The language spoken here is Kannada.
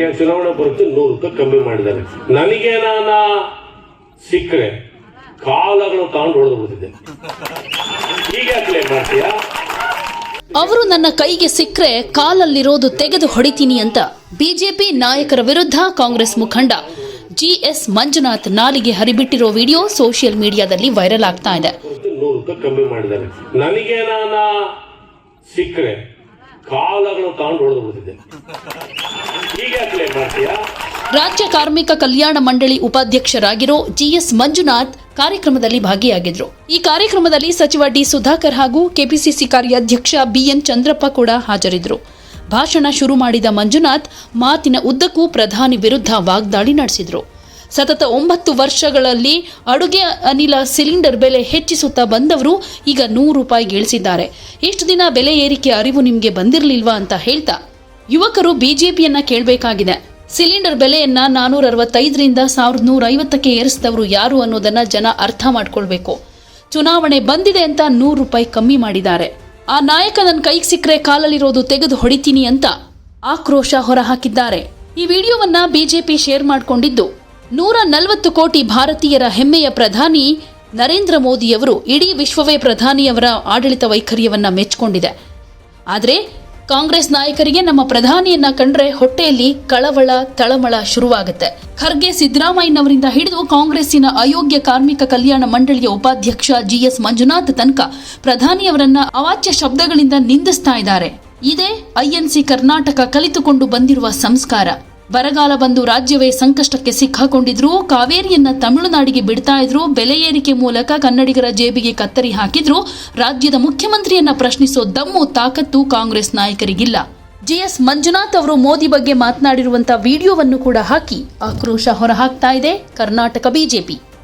ಗಂಟೆ ಚುನಾವಣೆ ಬರುತ್ತೆ ನೂರು ರೂಪಾಯಿ ಕಮ್ಮಿ ಮಾಡಿದ್ದಾರೆ. ನನಗೆ ನಾನ ಸಿಕ್ಕರೆ ಕಾಲಗಳು ತಗೊಂಡು ಹೊಡೆದು ಬಿಡ್ತಿದ್ದೆ ಈಗ ಮಾಡ್ತೀಯಾ? ಅವರು ನನ್ನ ಕೈಗೆ ಸಿಕ್ಕರೆ ಕಾಲಲ್ಲಿರೋದು ತೆಗೆದು ಹೊಡಿತೀನಿ ಅಂತ ಬಿಜೆಪಿ ನಾಯಕರ ವಿರುದ್ಧ ಕಾಂಗ್ರೆಸ್ ಮುಖಂಡ ಜಿಎಸ್ ಮಂಜುನಾಥ್ ನಾಲಿಗೆ ಹರಿಬಿಟ್ಟಿರೋ ವಿಡಿಯೋ ಸೋಷಿಯಲ್ ಮೀಡಿಯಾದಲ್ಲಿ ವೈರಲ್ ಆಗ್ತಾ ಇದೆ. ಕಾಲಗಳು ತಗೊಂಡು ಹೊಡೆದು ಮಾಡ್ತೀಯಾ? ರಾಜ್ಯ ಕಾರ್ಮಿಕ ಕಲ್ಯಾಣ ಮಂಡಳಿ ಉಪಾಧ್ಯಕ್ಷರಾಗಿರೋ ಜಿಎಸ್ ಮಂಜುನಾಥ್ ಕಾರ್ಯಕ್ರಮದಲ್ಲಿ ಭಾಗಿಯಾಗಿದ್ರು. ಈ ಕಾರ್ಯಕ್ರಮದಲ್ಲಿ ಸಚಿವ ಡಿ ಸುಧಾಕರ್ ಹಾಗೂ ಕೆಪಿಸಿಸಿ ಕಾರ್ಯಾಧ್ಯಕ್ಷ ಬಿಎನ್ ಚಂದ್ರಪ್ಪ ಕೂಡ ಹಾಜರಿದ್ರು. ಭಾಷಣ ಶುರು ಮಾಡಿದ ಮಂಜುನಾಥ್ ಮಾತಿನ ಉದ್ದಕ್ಕೂ ಪ್ರಧಾನಿ ವಿರುದ್ಧ ವಾಗ್ದಾಳಿ ನಡೆಸಿದ್ರು. ಸತತ ಒಂಬತ್ತು ವರ್ಷಗಳಲ್ಲಿ ಅಡುಗೆ ಅನಿಲ ಸಿಲಿಂಡರ್ ಬೆಲೆ ಹೆಚ್ಚಿಸುತ್ತಾ ಬಂದವರು ಈಗ ನೂರು ರೂಪಾಯಿಗೆ ಇಳಿಸಿದ್ದಾರೆ ಇಷ್ಟು ದಿನ ಬೆಲೆ ಏರಿಕೆ ಅರಿವು ನಿಮಗೆ ಬಂದಿರಲಿಲ್ವಾ ಅಂತ ಹೇಳ್ತಾ ಯುವಕರು ಬಿಜೆಪಿಯನ್ನ ಕೇಳಬೇಕಾಗಿದೆ. ಸಿಲಿಂಡರ್ ಬೆಲೆಯನ್ನ ನಾನೂರ ಅರವತ್ತೈದರಿಂದ ಸಾವಿರದ ನೂರ ಐವತ್ತಕ್ಕೆ ಏರಿಸಿದವರು ಯಾರು ಅನ್ನೋದನ್ನ ಜನ ಅರ್ಥ ಮಾಡ್ಕೊಳ್ಬೇಕು. ಚುನಾವಣೆ ಬಂದಿದೆ ಅಂತ ನೂರು ರೂಪಾಯಿ ಕಮ್ಮಿ ಮಾಡಿದ್ದಾರೆ. ಆ ನಾಯಕ ನನ್ನ ಕೈಗೆ ಸಿಕ್ಕರೆ ಕಾಲಲ್ಲಿರೋದು ತೆಗೆದು ಹೊಡಿತೀನಿ ಅಂತ ಆಕ್ರೋಶ ಹೊರಹಾಕಿದ್ದಾರೆ. ಈ ವಿಡಿಯೋವನ್ನ ಬಿಜೆಪಿ ಶೇರ್ ಮಾಡಿಕೊಂಡಿದ್ದು ನೂರ ನಲವತ್ತು ಕೋಟಿ ಭಾರತೀಯರ ಹೆಮ್ಮೆಯ ಪ್ರಧಾನಿ ನರೇಂದ್ರ ಮೋದಿಯವರು ಇಡೀ ವಿಶ್ವವೇ ಪ್ರಧಾನಿಯವರ ಆಡಳಿತ ವೈಖರಿಯವನ್ನು ಮೆಚ್ಚಿಕೊಂಡಿದೆ. ಆದರೆ ಕಾಂಗ್ರೆಸ್ ನಾಯಕರಿಗೆ ನಮ್ಮ ಪ್ರಧಾನಿಯನ್ನ ಕಂಡ್ರೆ ಹೊಟ್ಟೆಯಲ್ಲಿ ಕಳವಳ, ತಳಮಳ ಶುರುವಾಗುತ್ತೆ. ಖರ್ಗೆ ಸಿದ್ದರಾಮಯ್ಯನವರಿಂದ ಹಿಡಿದು ಕಾಂಗ್ರೆಸ್ಸಿನ ಅಯೋಗ್ಯ ಕಾರ್ಮಿಕ ಕಲ್ಯಾಣ ಮಂಡಳಿಯ ಉಪಾಧ್ಯಕ್ಷ ಜಿಎಸ್ ಮಂಜುನಾಥ್ ತನಕ ಪ್ರಧಾನಿಯವರನ್ನ ಅವಾಚ್ಯ ಶಬ್ದಗಳಿಂದ ನಿಂದಿಸ್ತಾ ಇದ್ದಾರೆ. ಇದೇ ಐಎನ್ಸಿ ಕರ್ನಾಟಕ ಕಲಿತುಕೊಂಡು ಬಂದಿರುವ ಸಂಸ್ಕಾರ. ಬರಗಾಲ ಬಂದು ರಾಜ್ಯವೇ ಸಂಕಷ್ಟಕ್ಕೆ ಸಿಕ್ಕಾಕೊಂಡಿದ್ರು, ಕಾವೇರಿಯನ್ನ ತಮಿಳುನಾಡಿಗೆ ಬಿಡ್ತಾ ಇದ್ರು, ಬೆಲೆ ಏರಿಕೆ ಮೂಲಕ ಕನ್ನಡಿಗರ ಜೇಬಿಗೆ ಕತ್ತರಿ ಹಾಕಿದ್ರು, ರಾಜ್ಯದ ಮುಖ್ಯಮಂತ್ರಿಯನ್ನ ಪ್ರಶ್ನಿಸೋ ದಮ್ಮು ತಾಕತ್ತು ಕಾಂಗ್ರೆಸ್ ನಾಯಕರಿಗಿಲ್ಲ. ಜಿಎಸ್ ಮಂಜುನಾಥ್ ಅವರು ಮೋದಿ ಬಗ್ಗೆ ಮಾತನಾಡಿರುವಂತಹ ವಿಡಿಯೋವನ್ನು ಕೂಡ ಹಾಕಿ ಆಕ್ರೋಶ ಹೊರಹಾಕ್ತಾ ಇದೆ. ಕರ್ನಾಟಕ ಬಿಜೆಪಿ.